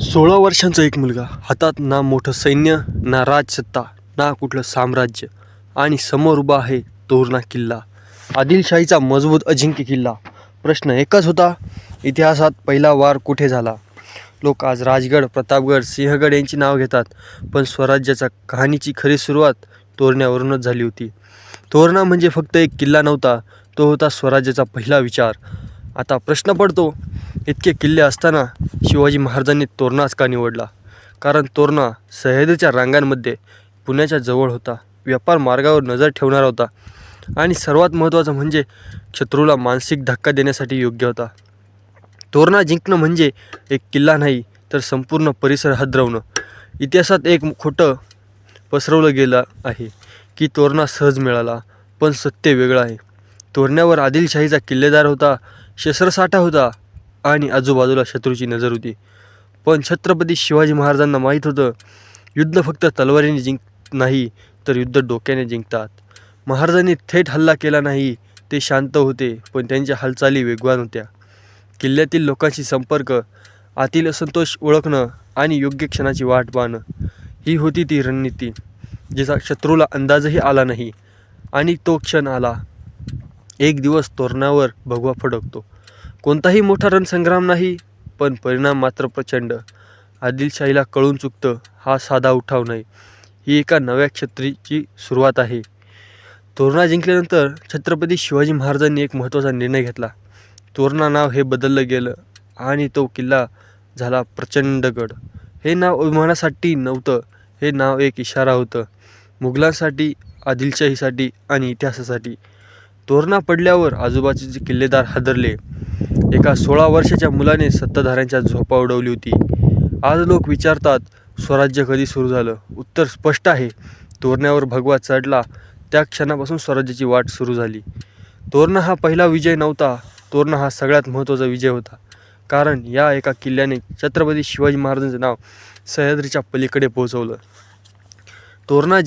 सोळा वर्षांचा एक मुलगा. हातात ना मोठं सैन्य ना राजसत्ता ना कुठलं साम्राज्य. आणि समोर उभा आहे तोरणा किल्ला. आदिलशाहीचा मजबूत अजिंक्य किल्ला. प्रश्न एकच होता इतिहासात पहिला वार कुठे झाला? लोक आज राजगड प्रतापगड सिंहगड यांची नाव घेतात पण स्वराज्याच्या कहाणीची खरी सुरुवात तोरण्यावरूनच झाली होती. तोरणा म्हणजे फक्त एक किल्ला नव्हता तो होता स्वराज्याचा पहिला विचार. आता प्रश्न पडतो इतके किल्ले असताना शिवाजी महाराजांनी तोरणाच का निवडला? कारण तोरणा सह्याद्रीच्या रांगांमध्ये पुण्याच्या जवळ होता. व्यापार मार्गावर नजर ठेवणारा होता. आणि सर्वात महत्त्वाचं म्हणजे शत्रूला मानसिक धक्का देण्यासाठी योग्य होता. तोरणा जिंकणं म्हणजे एक किल्ला नाही तर संपूर्ण परिसर हदरवणं. इतिहासात एक खोटं पसरवलं गेलं आहे की तोरणा सहज मिळाला पण सत्य वेगळं आहे. तोरण्यावर आदिलशाहीचा किल्लेदार होता शस्त्रसाठा होता आणि आजूबाजूला शत्रूची नजर होती. पण छत्रपती शिवाजी महाराजांना माहीत होतं युद्ध फक्त तलवारीने जिंक नाही तर युद्ध डोक्याने जिंकतात. महाराजांनी थेट हल्ला केला नाही ते शांत होते पण त्यांच्या हालचाली वेगवान होत्या. किल्ल्यातील लोकांशी संपर्क आतील असंतोष ओळखणं आणि योग्य क्षणाची वाट पाहणं ही होती ती रणनीती जिचा शत्रूला अंदाजही आला नाही. आणि तो क्षण आला. एक दिवस तोरणावर भगवा फडकतो. कोणताही मोठा रणसंग्राम नाही पण परिणाम मात्र प्रचंड. आदिलशाहीला कळून चुकतं हा साधा उठाव नाही. ही एका नव्या क्षत्रीची सुरुवात आहे. तोरणा जिंकल्यानंतर छत्रपती शिवाजी महाराजांनी एक महत्त्वाचा निर्णय घेतला. तोरणा नाव हे बदललं गेलं आणि तो किल्ला झाला प्रचंडगड हे नाव अभिमानासाठी नव्हतं हे नाव एक इशारा होतं. मुघलांसाठी आदिलशाहीसाठी आणि इतिहासासाठी. तोरणा पडल्यावर आजूबाजूचे किल्लेदार हादरले. एका सोळा वर्षाच्या मुलाने सत्ताधाऱ्यांच्या झोपा उडवली होती. आज लोक विचारतात स्वराज्य कधी सुरू झालं? उत्तर स्पष्ट आहे. तोरण्यावर भगवा चढला. त्या क्षणापासून स्वराज्याची वाट सुरू झाली. तोरणा हा पहिला विजय नव्हता. तोरणा हा सगळ्यात महत्त्वाचा विजय होता. कारण या एका किल्ल्याने छत्रपती शिवाजी महाराजांचं नाव सह्याद्रीच्या पलीकडे पोहोचवलं. तोरणा